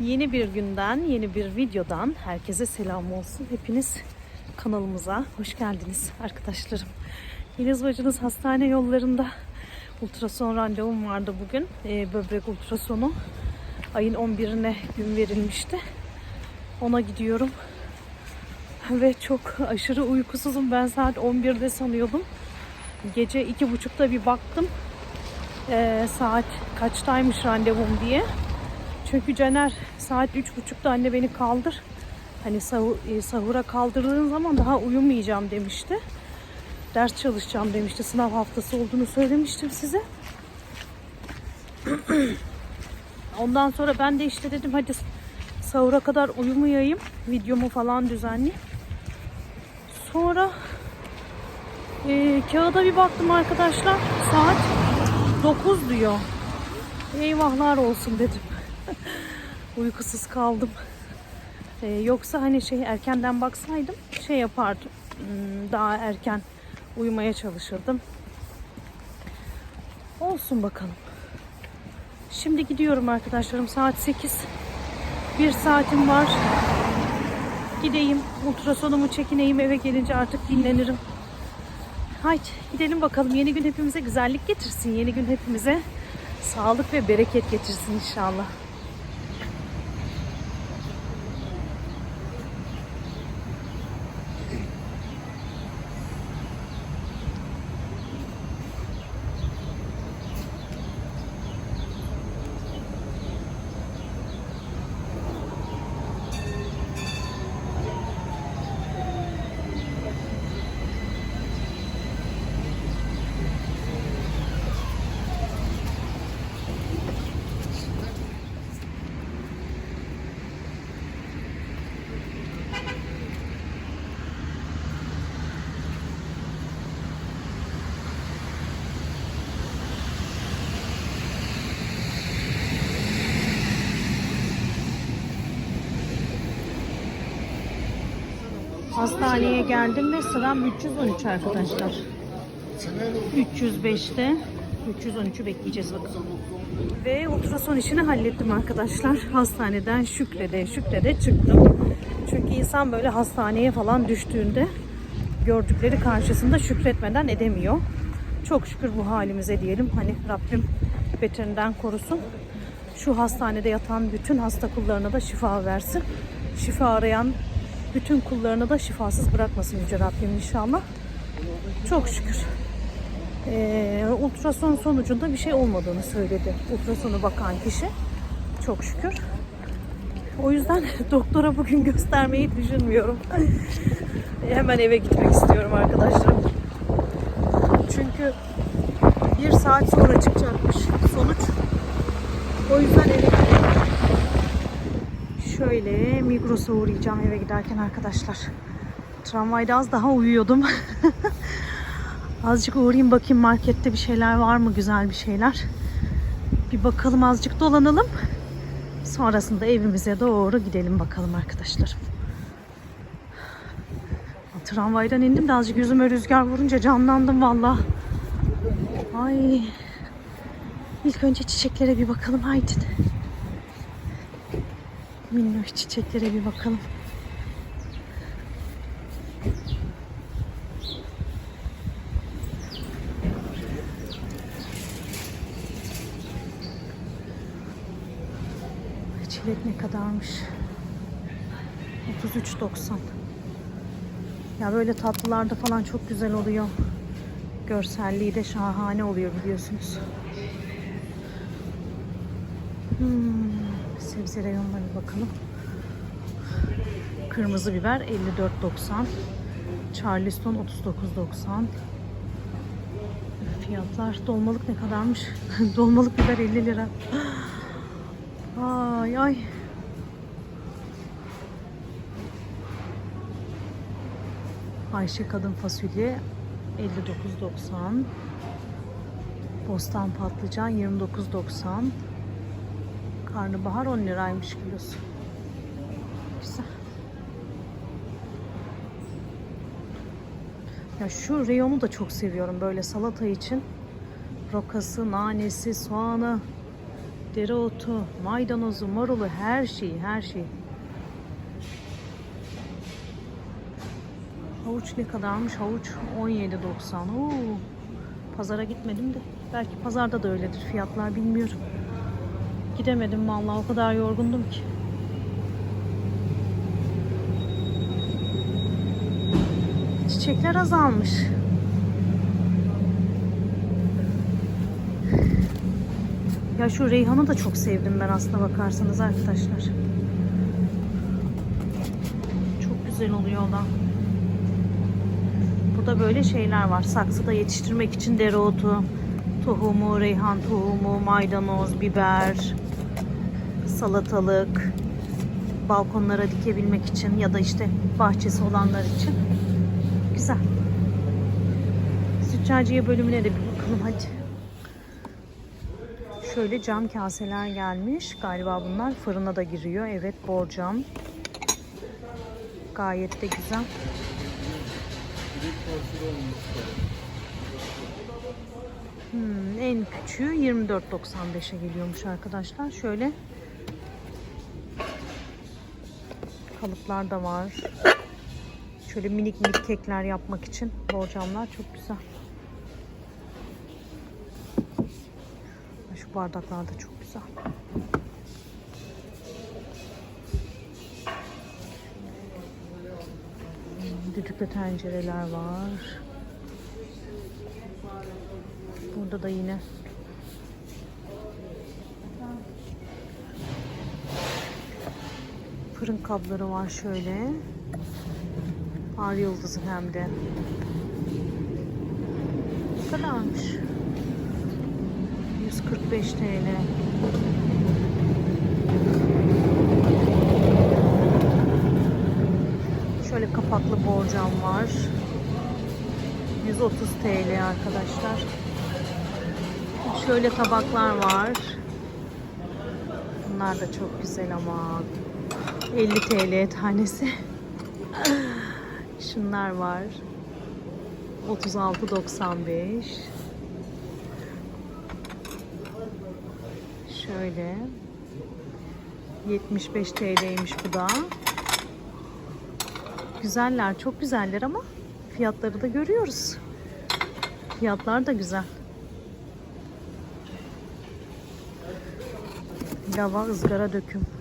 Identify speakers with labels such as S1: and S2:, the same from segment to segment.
S1: Yeni bir günden, yeni bir videodan herkese selam olsun. Hepiniz kanalımıza hoş geldiniz arkadaşlarım. Yeliz bacınız hastane yollarında ultrason randevum vardı bugün. Ee, böbrek ultrasonu. Ayın 11'ine gün verilmişti. Ona gidiyorum. Ve çok aşırı uykusuzum. Ben saat 11'de sanıyordum. Gece iki buçukta bir baktım. Ee, saat kaçtaymış randevum diye. Çünkü Caner saat üç buçukta anne beni kaldır. Hani e, sahura kaldırdığın zaman daha uyumayacağım demişti. Ders çalışacağım demişti. Sınav haftası olduğunu söylemiştim size. Ondan sonra ben de işte dedim hadi sahura kadar uyumayayım. Videomu falan düzenleyeyim. Sonra e, kağıda bir baktım arkadaşlar. Saat 9 diyor. Eyvahlar olsun dedim. Uykusuz kaldım. Ee, yoksa hani şey erkenden baksaydım şey yapardım. Hmm, Daha erken uyumaya çalışırdım. Olsun bakalım. Şimdi gidiyorum arkadaşlarım. Saat 8. Bir saatim var. Gideyim. Ultrasonumu çekineyim. Eve gelince artık dinlenirim. Haydi gidelim bakalım. Yeni gün hepimize güzellik getirsin. Yeni gün hepimize sağlık ve bereket getirsin inşallah. Hastaneye geldim ve sıram 313 arkadaşlar. 305'te 313'ü bekleyeceğiz bakalım. Ve ultrason işini hallettim arkadaşlar. Hastaneden şükrede şükrede çıktım. Çünkü insan böyle hastaneye falan düştüğünde gördükleri karşısında şükretmeden edemiyor. Çok şükür bu halimize diyelim. Hani Rabbim beterinden korusun. Şu hastanede yatan bütün hasta kullarına da şifa versin. Şifa arayan bütün kullarını da şifasız bırakmasın Yüce Rabbim inşallah. Çok şükür. Ee, ultrason sonucunda bir şey olmadığını söyledi. Ultrasonu bakan kişi. Çok şükür. O yüzden doktora bugün göstermeyi düşünmüyorum. Hemen eve gitmek istiyorum arkadaşlarım. Çünkü bir saat sonra çıkacakmış sonuç. O yüzden eve. Şöyle Migros'a uğrayacağım eve giderken arkadaşlar. Tramvayda az daha uyuyordum. azıcık uğrayayım bakayım markette bir şeyler var mı güzel bir şeyler. Bir bakalım azıcık dolanalım. Sonrasında evimize doğru gidelim bakalım arkadaşlar. Tramvaydan indim de azıcık yüzüme rüzgar vurunca canlandım valla. Ay. İlk önce çiçeklere bir bakalım haydi. Minnoş çiçeklere bir bakalım. Çilek ne kadarmış? 33.90. Ya böyle tatlılarda falan çok güzel oluyor. Görselliği de şahane oluyor biliyorsunuz. Hmm, sebze bir bakalım. Kırmızı biber 54.90. Charleston 39.90. Fiyatlar dolmalık ne kadarmış? dolmalık biber 50 lira. Ay ay. Ayşe kadın fasulye 59.90. Bostan patlıcan 29.90. Karnabahar 10 liraymış kilosu. Ya şu reyonu da çok seviyorum böyle salata için. Rokası, nanesi, soğanı. Dereotu, maydanozu, marulu her şeyi, her şeyi. Havuç ne kadarmış? Havuç 17.90. Oo. Pazara gitmedim de. Belki pazarda da öyledir fiyatlar bilmiyorum. Gidemedim vallahi o kadar yorgundum ki. Çiçekler azalmış. Ya şu reyhanı da çok sevdim ben aslına bakarsanız arkadaşlar. Çok güzel oluyor o da. Burada böyle şeyler var. Saksıda yetiştirmek için dereotu, tohumu, reyhan tohumu, maydanoz, biber, salatalık, balkonlara dikebilmek için ya da işte bahçesi olanlar için. Güzel. Züccaciye bölümüne de bir bakalım hadi. Şöyle cam kaseler gelmiş. Galiba bunlar fırına da giriyor. Evet borcam. Gayet de güzel. Hmm, en küçüğü 24.95'e geliyormuş arkadaşlar. Şöyle kalıplar da var. Şöyle minik minik kekler yapmak için borcamlar çok güzel. Şu bardaklar da çok güzel. Düdüklü tencereler var. Burada da yine fırın kabları var şöyle. Ar yıldızı hem de. Ne kadarmış? 145 TL. Şöyle kapaklı borcam var. 130 TL arkadaşlar. Şöyle tabaklar var. Bunlar da çok güzel ama 50 TL tanesi. Şunlar var. 36.95. Şöyle. 75 TL'ymiş bu da. Güzeller, çok güzeller ama fiyatları da görüyoruz. Fiyatlar da güzel. Lava ızgara döküm.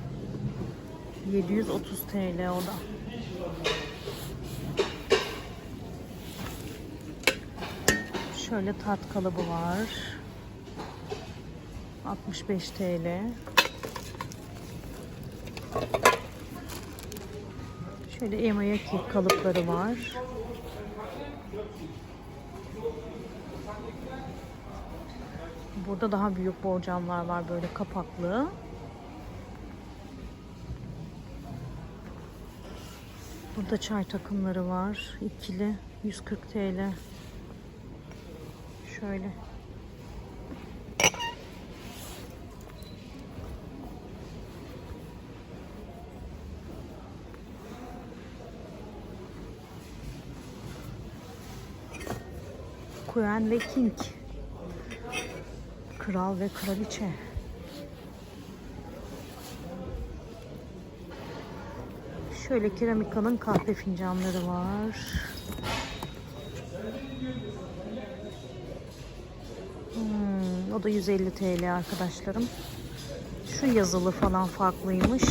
S1: 730 TL o da. Şöyle tat kalıbı var. 65 TL. Şöyle emaya kek kalıpları var. Burada daha büyük borcamlar var böyle kapaklı. Burada çay takımları var. İkili 140 TL. Şöyle. Queen ve King. Kral ve kraliçe. Şöyle keramikanın kahve fincanları var. Hmm, o da 150 TL arkadaşlarım. Şu yazılı falan farklıymış.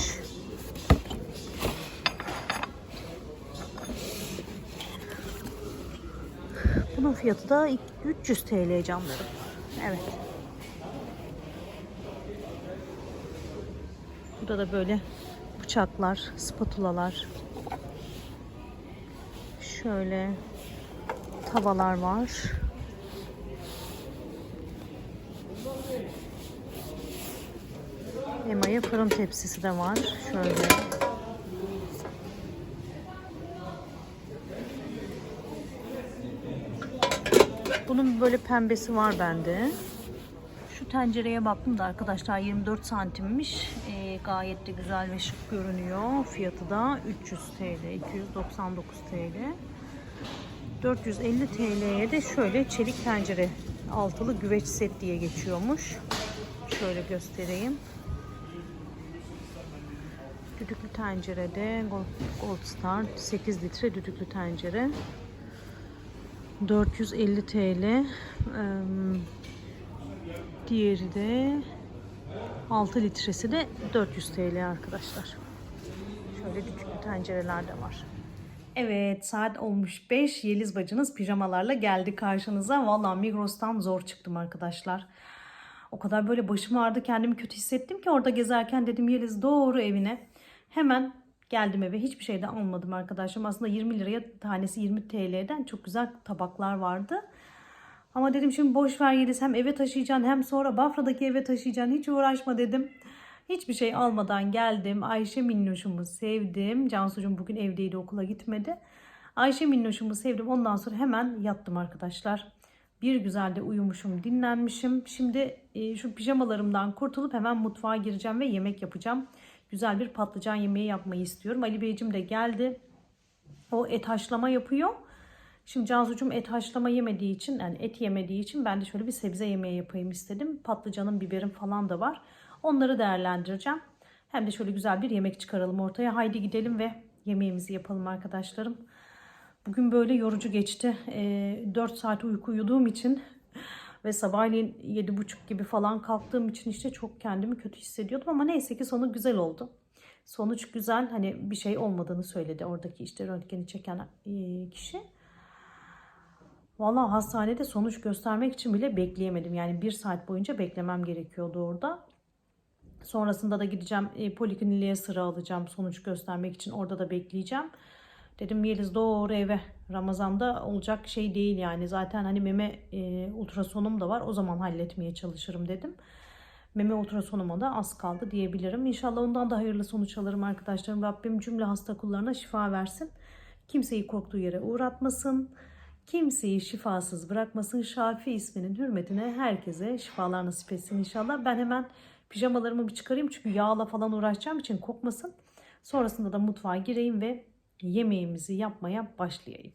S1: Bunun fiyatı da 300 TL canlarım. Evet. Burada da böyle bıçaklar, spatulalar. Şöyle tavalar var. Emaya fırın tepsisi de var. Şöyle. Bunun böyle pembesi var bende. Şu tencereye baktım da arkadaşlar 24 santimmiş. Gayet de güzel ve şık görünüyor. Fiyatı da 300 TL, 299 TL. 450 TL'ye de şöyle çelik tencere altılı güveç set diye geçiyormuş. Şöyle göstereyim. Düdüklü tencerede Gold, Star 8 litre düdüklü tencere. 450 TL. Diğeri de 6 litresi de 400 TL arkadaşlar. Şöyle düdüklü tencereler de var. Evet saat olmuş 5. Yeliz bacınız pijamalarla geldi karşınıza. Valla Migros'tan zor çıktım arkadaşlar. O kadar böyle başım ağrıdı kendimi kötü hissettim ki orada gezerken dedim Yeliz doğru evine. Hemen geldim eve hiçbir şey de almadım arkadaşlarım. Aslında 20 liraya tanesi 20 TL'den çok güzel tabaklar vardı. Ama dedim şimdi boş ver Yeliz hem eve taşıyacaksın hem sonra Bafra'daki eve taşıyacaksın hiç uğraşma dedim. Hiçbir şey almadan geldim. Ayşe Minnoş'umu sevdim. Cansucuğum bugün evdeydi okula gitmedi. Ayşe Minnoş'umu sevdim. Ondan sonra hemen yattım arkadaşlar. Bir güzel de uyumuşum, dinlenmişim. Şimdi e, şu pijamalarımdan kurtulup hemen mutfağa gireceğim ve yemek yapacağım. Güzel bir patlıcan yemeği yapmayı istiyorum. Ali Beyciğim de geldi. O et haşlama yapıyor. Şimdi Cansucuğum et haşlama yemediği için yani et yemediği için ben de şöyle bir sebze yemeği yapayım istedim. Patlıcanım, biberim falan da var. Onları değerlendireceğim. Hem de şöyle güzel bir yemek çıkaralım ortaya. Haydi gidelim ve yemeğimizi yapalım arkadaşlarım. Bugün böyle yorucu geçti. Ee, 4 saat uyku uyuduğum için ve sabahleyin 7.30 gibi falan kalktığım için işte çok kendimi kötü hissediyordum ama neyse ki sonu güzel oldu. Sonuç güzel. Hani bir şey olmadığını söyledi oradaki işte röntgeni çeken e, kişi. Valla hastanede sonuç göstermek için bile bekleyemedim. Yani bir saat boyunca beklemem gerekiyordu orada. Sonrasında da gideceğim e, polikliniğe sıra alacağım sonuç göstermek için. Orada da bekleyeceğim. Dedim Yeliz doğru eve. Ramazan'da olacak şey değil yani. Zaten hani meme e, ultrasonum da var. O zaman halletmeye çalışırım dedim. Meme ultrasonuma da az kaldı diyebilirim. İnşallah ondan da hayırlı sonuç alırım arkadaşlarım. Rabbim cümle hasta kullarına şifa versin. Kimseyi korktuğu yere uğratmasın. Kimseyi şifasız bırakmasın. Şafi isminin hürmetine herkese şifalar nasip etsin inşallah. Ben hemen pijamalarımı bir çıkarayım çünkü yağla falan uğraşacağım için kokmasın. Sonrasında da mutfağa gireyim ve yemeğimizi yapmaya başlayayım.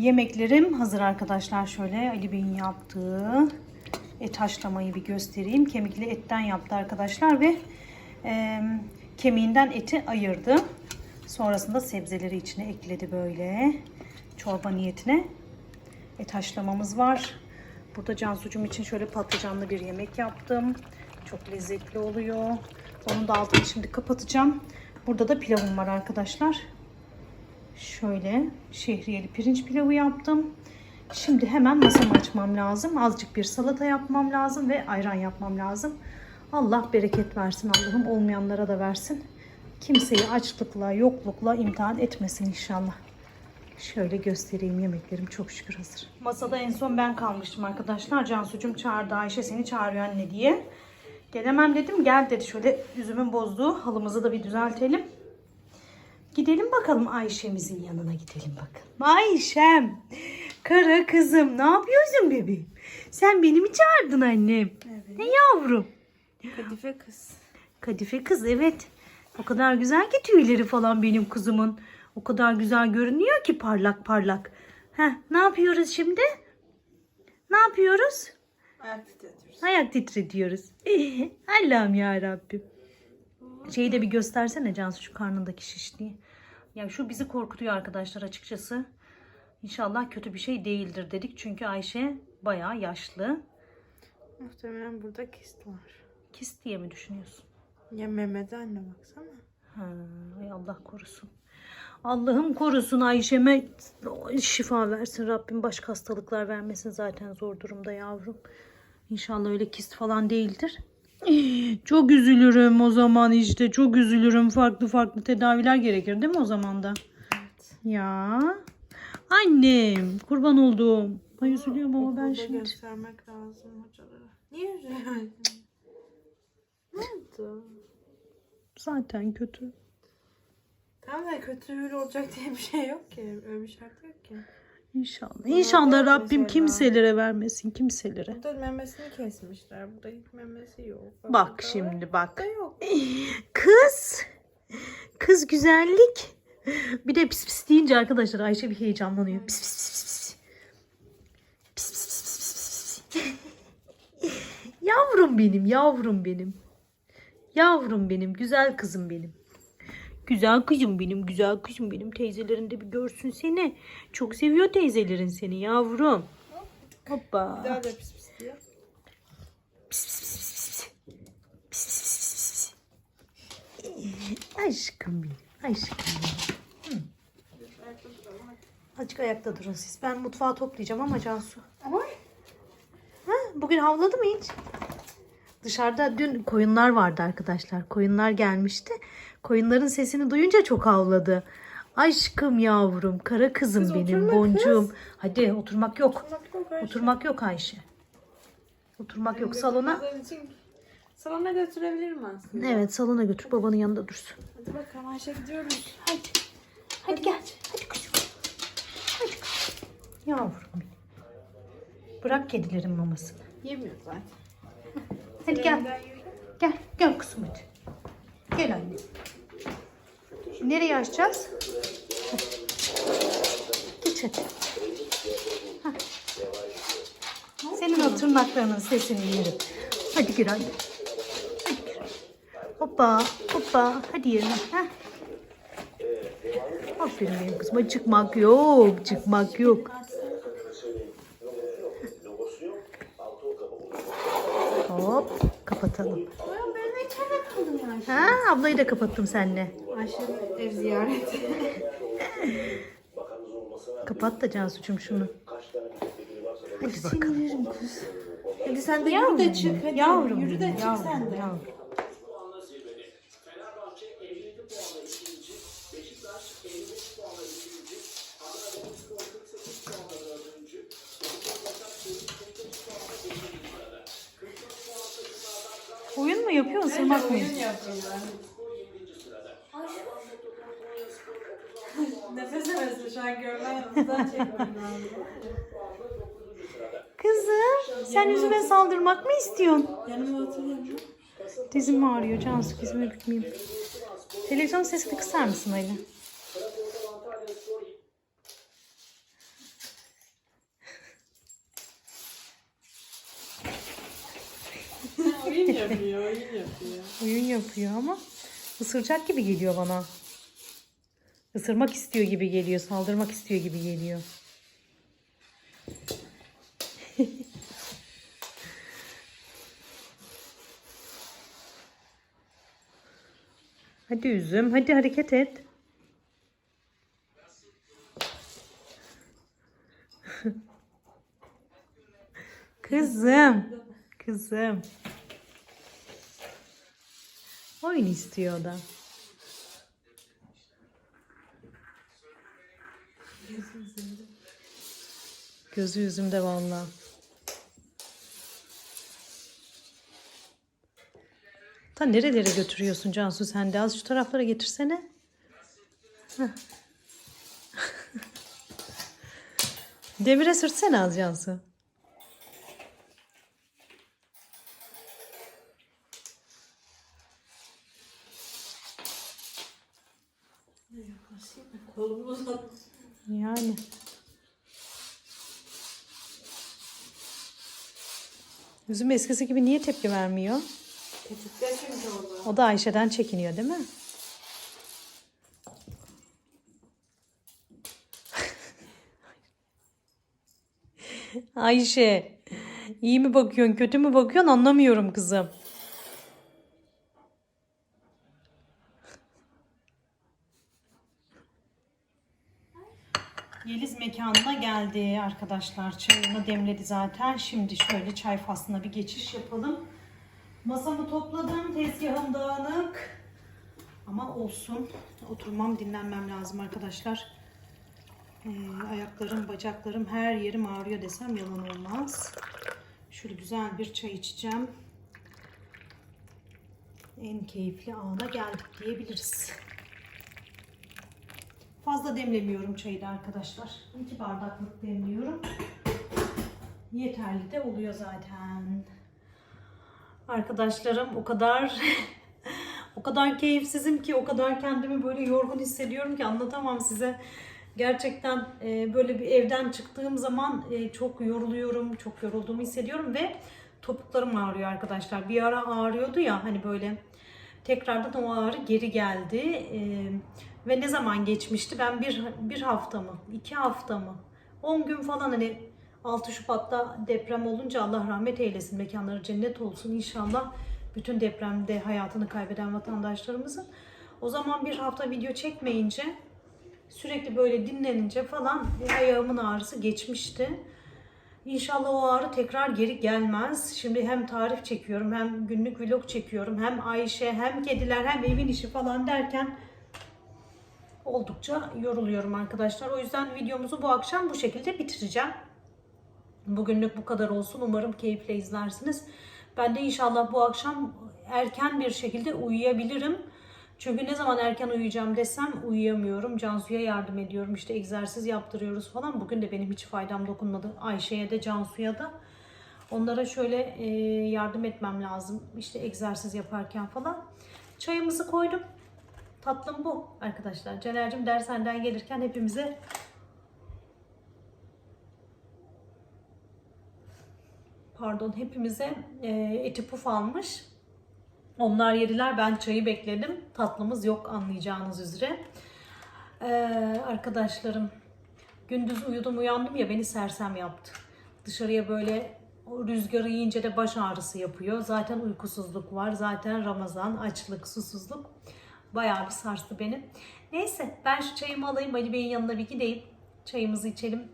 S1: Yemeklerim hazır arkadaşlar. Şöyle Ali Bey'in yaptığı et haşlamayı bir göstereyim. Kemikli etten yaptı arkadaşlar ve e, kemiğinden eti ayırdı. Sonrasında sebzeleri içine ekledi böyle. Çorba niyetine. Et haşlamamız var. Burada Cansucuğum için şöyle patlıcanlı bir yemek yaptım. Çok lezzetli oluyor. Onun da altını şimdi kapatacağım. Burada da pilavım var arkadaşlar. Şöyle şehriyeli pirinç pilavı yaptım. Şimdi hemen masamı açmam lazım. Azıcık bir salata yapmam lazım ve ayran yapmam lazım. Allah bereket versin Allah'ım olmayanlara da versin. Kimseyi açlıkla, yoklukla imtihan etmesin inşallah. Şöyle göstereyim yemeklerim çok şükür hazır. Masada en son ben kalmıştım arkadaşlar. Cansucuğum çağırdı Ayşe seni çağırıyor anne diye. Gelemem dedim gel dedi şöyle yüzümün bozduğu halımızı da bir düzeltelim. Gidelim bakalım Ayşe'mizin yanına gidelim bakalım. Ayşem, kara kızım ne yapıyorsun bebeğim? Sen beni mi çağırdın annem?
S2: Evet.
S1: Ne yavrum?
S2: Kadife kız.
S1: Kadife kız evet. O kadar güzel ki tüyleri falan benim kızımın. O kadar güzel görünüyor ki parlak parlak. Heh, ne yapıyoruz şimdi? Ne yapıyoruz?
S2: Ayak titretiyoruz.
S1: Ayak titretiyoruz. Allah'ım ya Rabbim. Şeyi de bir göstersene Cansu şu karnındaki şişliği. Ya şu bizi korkutuyor arkadaşlar açıkçası. İnşallah kötü bir şey değildir dedik. Çünkü Ayşe bayağı yaşlı.
S2: Muhtemelen burada kist var.
S1: Kist diye mi düşünüyorsun?
S2: Ya Mehmet'e anne baksana.
S1: Ha, ay Allah korusun. Allah'ım korusun Ayşe'me şifa versin Rabbim. Başka hastalıklar vermesin zaten zor durumda yavrum. İnşallah öyle kist falan değildir. Çok üzülürüm o zaman işte. Çok üzülürüm. Farklı farklı tedaviler gerekir değil mi o zaman da?
S2: Evet.
S1: Ya. Annem kurban olduğum. Ay üzülüyorum ama ben şimdi.
S2: göstermek lazım hocalara. Niye üzüyorsun? ne oldu?
S1: Zaten kötü.
S2: Tamam da kötü olacak diye bir şey yok ki. Öyle bir şart yok ki.
S1: İnşallah. İnşallah Rabbim kimselere vermesin kimselere.
S2: Burada memesini kesmişler. Burada hiç memesi yok.
S1: Bak
S2: burada
S1: şimdi
S2: var,
S1: bak.
S2: Burada yok.
S1: Kız. Kız güzellik. Bir de pis pis deyince arkadaşlar Ayşe bir heyecanlanıyor. Pis pis pis. Pis pis pis pis pis pis. yavrum benim, yavrum benim. Yavrum benim, güzel kızım benim. Güzel kızım benim, güzel kızım benim. Teyzelerin de bir görsün seni. Çok seviyor teyzelerin seni yavrum. Hoppa.
S2: Bir daha da pis pis diyor.
S1: Pis pis pis pis pis. Pis pis pis pis pis. Aşkım benim. Aşkım benim. Hı. Azıcık ayakta durun siz. Ben mutfağı toplayacağım ama Cansu.
S2: Ama
S1: Ha, bugün havladı mı hiç? Dışarıda dün koyunlar vardı arkadaşlar. Koyunlar gelmişti. Koyunların sesini duyunca çok havladı. Aşkım yavrum, kara kızım
S2: Kız
S1: benim,
S2: oturma
S1: boncuğum. Hadi oturmak yok.
S2: oturmak yok Ayşe.
S1: Oturmak yok Ayşe. Oturmak yok. Salona
S2: Kızlar için Salona götürebilirim aslında.
S1: Evet salona götür babanın yanında dursun.
S2: Hadi bakalım Ayşe gidiyoruz.
S1: Hadi. Hadi gel. Hadi kızım. Hadi. Yavrum benim. Bırak kedilerin mamasını.
S2: Yemiyor zaten.
S1: Hadi gel. Gel. Gel kızım hadi. Gel anne. Nereye açacağız? Geç hadi. Hah. Senin o tırnaklarının sesini yerim. Hadi gir anne. Hadi gir. Hoppa hoppa. Hadi yerine. Heh. Aferin benim kızıma. Çıkmak yok. Çıkmak yok. Hop. Kapatalım.
S2: Kaldım ya.
S1: Ha, ablayı da kapattım seninle.
S2: Ayşe'nin ev ziyareti.
S1: Kapat da Cansu'cum şunu. Hadi bakalım.
S2: Kız. Hadi sen de yürü de çık. Hadi.
S1: yavrum,
S2: yürü de çık sen de.
S1: yavrum. Isırmak mı?
S2: Oyun yapıyorlar. Nefes nefese şu an görmen yanımızdan.
S1: Kızım, sen yüzüme saldırmak mı istiyorsun?
S2: Yanıma oturuyorum.
S1: Dizim ağrıyor Cansu, dizimi bükmeyeyim. Televizyon sesini kısar mısın öyle?
S2: Oyun yapıyor, yapıyor.
S1: Oyun yapıyor ama ısıracak gibi geliyor bana. Isırmak istiyor gibi geliyor, saldırmak istiyor gibi geliyor. hadi üzüm, hadi hareket et. Kızım, kızım. Oyun istiyor da. Gözü yüzümde valla. Ta nerelere götürüyorsun Cansu sen de? Az şu taraflara getirsene. Demire sürtsene az Cansu.
S2: Kolumu uzat.
S1: Yani. Üzüm eskisi gibi niye tepki vermiyor?
S2: Tetikler şimdi oldu.
S1: O da Ayşe'den çekiniyor değil mi? Ayşe, iyi mi bakıyorsun, kötü mü bakıyorsun anlamıyorum kızım. Yeliz mekanına geldi arkadaşlar. Çayını demledi zaten. Şimdi şöyle çay faslına bir geçiş yapalım. Masamı topladım. Tezgahım dağınık. Ama olsun. Oturmam, dinlenmem lazım arkadaşlar. Ee, ayaklarım, bacaklarım, her yerim ağrıyor desem yalan olmaz. Şöyle güzel bir çay içeceğim. En keyifli ana geldik diyebiliriz. Fazla demlemiyorum çayı da arkadaşlar. 2 bardaklık demliyorum. Yeterli de oluyor zaten. Arkadaşlarım o kadar o kadar keyifsizim ki o kadar kendimi böyle yorgun hissediyorum ki anlatamam size. Gerçekten e, böyle bir evden çıktığım zaman e, çok yoruluyorum, çok yorulduğumu hissediyorum ve topuklarım ağrıyor arkadaşlar. Bir ara ağrıyordu ya hani böyle tekrardan o ağrı geri geldi. E, ve ne zaman geçmişti? Ben bir, bir hafta mı, iki hafta mı, 10 gün falan hani 6 Şubat'ta deprem olunca Allah rahmet eylesin, mekanları cennet olsun inşallah. Bütün depremde hayatını kaybeden vatandaşlarımızın. O zaman bir hafta video çekmeyince sürekli böyle dinlenince falan ayağımın ağrısı geçmişti. İnşallah o ağrı tekrar geri gelmez. Şimdi hem tarif çekiyorum hem günlük vlog çekiyorum. Hem Ayşe hem kediler hem evin işi falan derken oldukça yoruluyorum arkadaşlar. O yüzden videomuzu bu akşam bu şekilde bitireceğim. Bugünlük bu kadar olsun. Umarım keyifle izlersiniz. Ben de inşallah bu akşam erken bir şekilde uyuyabilirim. Çünkü ne zaman erken uyuyacağım desem uyuyamıyorum. Cansu'ya yardım ediyorum. İşte egzersiz yaptırıyoruz falan. Bugün de benim hiç faydam dokunmadı. Ayşe'ye de Cansu'ya da. Onlara şöyle e, yardım etmem lazım. İşte egzersiz yaparken falan. Çayımızı koydum. Tatlım bu arkadaşlar. Caner'cim dershaneden gelirken hepimize pardon hepimize e, eti puf almış. Onlar yediler ben çayı bekledim. Tatlımız yok anlayacağınız üzere. Ee, arkadaşlarım gündüz uyudum uyandım ya beni sersem yaptı. Dışarıya böyle rüzgarı yiyince de baş ağrısı yapıyor. Zaten uykusuzluk var. Zaten Ramazan, açlık, susuzluk. Bayağı bir sarstı beni. Neyse ben şu çayımı alayım Ali Bey'in yanına bir gideyim. Çayımızı içelim.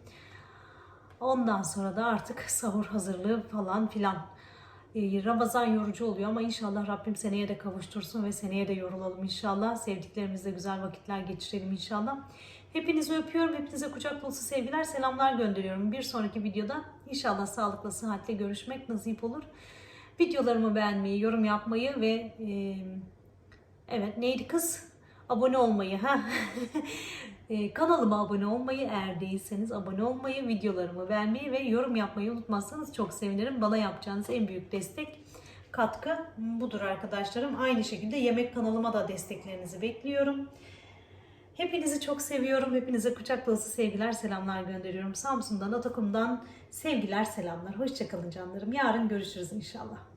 S1: Ondan sonra da artık sahur hazırlığı falan filan. Ee, Ramazan yorucu oluyor ama inşallah Rabbim seneye de kavuştursun ve seneye de yorulalım inşallah. Sevdiklerimizle güzel vakitler geçirelim inşallah. Hepinizi öpüyorum. Hepinize kucak dolusu sevgiler, selamlar gönderiyorum. Bir sonraki videoda inşallah sağlıkla, sıhhatle görüşmek nasip olur. Videolarımı beğenmeyi, yorum yapmayı ve e, evet neydi kız? Abone olmayı. ha E, kanalıma abone olmayı, eğer değilseniz abone olmayı, videolarımı beğenmeyi ve yorum yapmayı unutmazsanız çok sevinirim. Bana yapacağınız en büyük destek, katkı budur arkadaşlarım. Aynı şekilde yemek kanalıma da desteklerinizi bekliyorum. Hepinizi çok seviyorum. Hepinize kucak dolusu sevgiler, selamlar gönderiyorum. Samsun'dan, Atakum'dan sevgiler, selamlar. Hoşçakalın canlarım. Yarın görüşürüz inşallah.